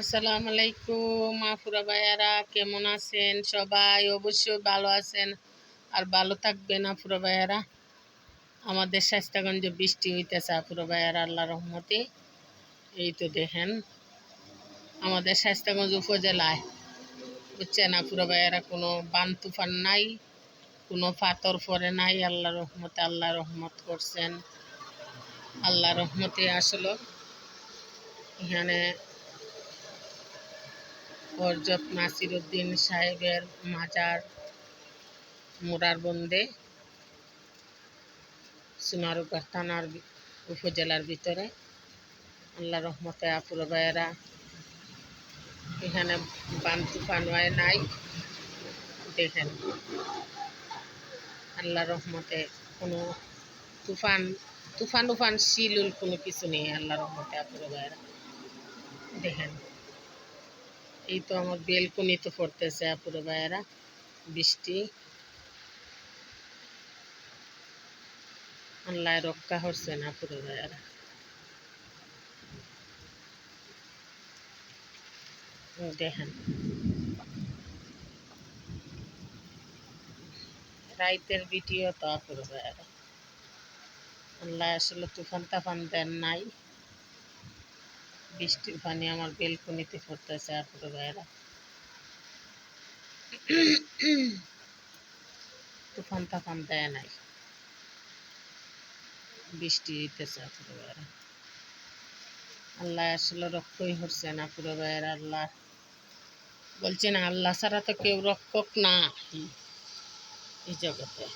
আসসালামু আলাইকুম, মাফুরা ভাইয়ারা কেমন আছেন সবাই? অবশ্যই ভালো আছেন আর ভালো থাকবেন আফুরা ভাইয়ারা। আমাদের স্বাস্থ্যগঞ্জে বৃষ্টি হইতেছে আফুরা ভাইয়ারা আল্লাহ রহমতে। এই তো দেখেন, আমাদের স্বাস্থ্যগঞ্জ উপজেলায়, বুঝছেন আফুরা ভাইয়ারা, কোনো বান তুফান নাই, কোনো পাথর পরে নাই আল্লাহ রহমতে, আল্লাহ রহমত করছেন। আল্লাহ রহমতে আসলো। এখানে হরজত নাসির উদ্দিন সাহেবের মাজার মোরার বন্দে সুনারুগার থানার উপজেলার ভিতরে। আল্লাহ রহমতে আপুর ভাইয়েরা, এখানে বান তুফান হয় নাই, দেখেন। আল্লাহ রহমতে কোনো তুফান তুফান তুফান শিলুল কোনো কিছু নেই, আল্লাহ রহমতে আপুর ভাইয়েরা, দেখেন। এই তো আমার বেলকনিতে পড়তেছে, আপুরে ভাইয়েরা। বৃষ্টি। আল্লাহ রক্ষা করছে না পুরো ভাইয়েরা। দেখেন। রাইতের ভিডিও তো আপুরে ভাইয়েরা। আল্লাহ আসলে তুফান তাফান দেন নাই। বৃষ্টির পানি আমার বেলকনিতে পড়তেছে আপুরে ভাইয়েরা। তুফান তাফান দেয় নাই। বৃষ্টি হইতেছে আপুরে ভাইয়েরা। আল্লাহ আসলে রক্ষই হচ্ছে না পুরো ভাইয়েরা, আল্লাহ বলছেন আল্লাহ ছাড়া তো কেউ রক্ষক না। এই জগতে।